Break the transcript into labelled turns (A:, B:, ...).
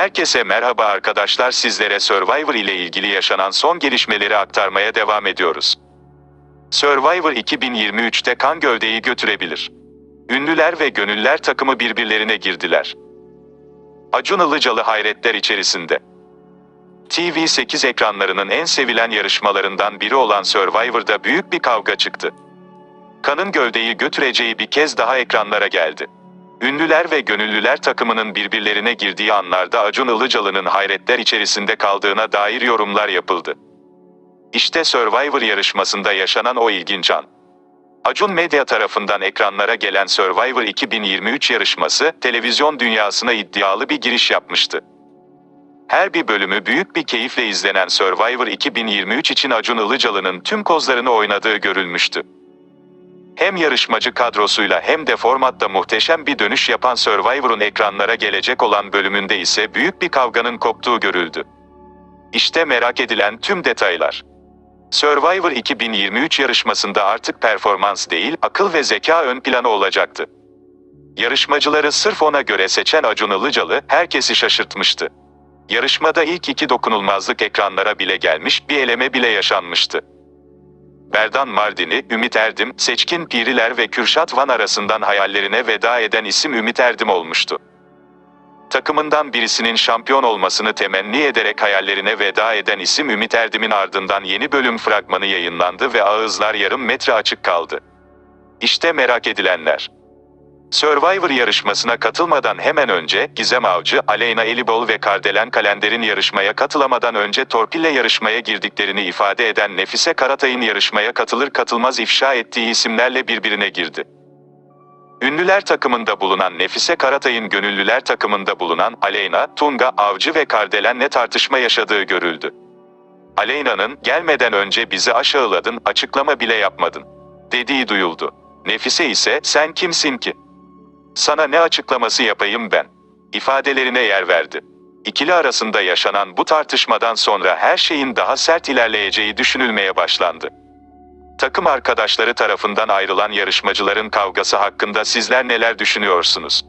A: Herkese merhaba arkadaşlar sizlere Survivor ile ilgili yaşanan son gelişmeleri aktarmaya devam ediyoruz. Survivor 2023'te kan gövdeyi götürebilir. Ünlüler ve gönüller takımı birbirlerine girdiler. Acun Ilıcalı hayretler içerisinde. TV8 ekranlarının en sevilen yarışmalarından biri olan Survivor'da büyük bir kavga çıktı. Kanın gövdeyi götüreceği bir kez daha ekranlara geldi. Ünlüler ve gönüllüler takımının birbirlerine girdiği anlarda Acun Ilıcalı'nın hayretler içerisinde kaldığına dair yorumlar yapıldı. İşte Survivor yarışmasında yaşanan o ilginç an. Acun Medya tarafından ekranlara gelen Survivor 2023 yarışması, televizyon dünyasına iddialı bir giriş yapmıştı. Her bir bölümü büyük bir keyifle izlenen Survivor 2023 için Acun Ilıcalı'nın tüm kozlarını oynadığı görülmüştü. Hem yarışmacı kadrosuyla hem de formatta muhteşem bir dönüş yapan Survivor'un ekranlara gelecek olan bölümünde ise büyük bir kavganın koptuğu görüldü. İşte merak edilen tüm detaylar. Survivor 2023 yarışmasında artık performans değil, akıl ve zeka ön plana olacaktı. Yarışmacıları sırf ona göre seçen Acun Ilıcalı, herkesi şaşırtmıştı. Yarışmada ilk iki dokunulmazlık ekranlara bile gelmiş, bir eleme bile yaşanmıştı. Berdan Mardin'i, Ümit Erdim, Seçkin Piriler ve Kürşat Van arasından hayallerine veda eden isim Ümit Erdim olmuştu. Takımından birisinin şampiyon olmasını temenni ederek hayallerine veda eden isim Ümit Erdim'in ardından yeni bölüm fragmanı yayınlandı ve ağızlar yarım metre açık kaldı. İşte merak edilenler. Survivor yarışmasına katılmadan hemen önce Gizem Avcı, Aleyna Elibol ve Kardelen Kalender'in yarışmaya katılamadan önce torpille yarışmaya girdiklerini ifade eden Nefise Karatay'ın yarışmaya katılır katılmaz ifşa ettiği isimlerle birbirine girdi. Ünlüler takımında bulunan Nefise Karatay'ın gönüllüler takımında bulunan Aleyna, Tunga, Avcı ve Kardelen'le tartışma yaşadığı görüldü. Aleyna'nın gelmeden önce bizi aşağıladın, açıklama bile yapmadın dediği duyuldu. Nefise ise sen kimsin ki? Sana ne açıklaması yapayım ben? ifadelerine yer verdi. İkili arasında yaşanan bu tartışmadan sonra her şeyin daha sert ilerleyeceği düşünülmeye başlandı. Takım arkadaşları tarafından ayrılan yarışmacıların kavgası hakkında sizler neler düşünüyorsunuz?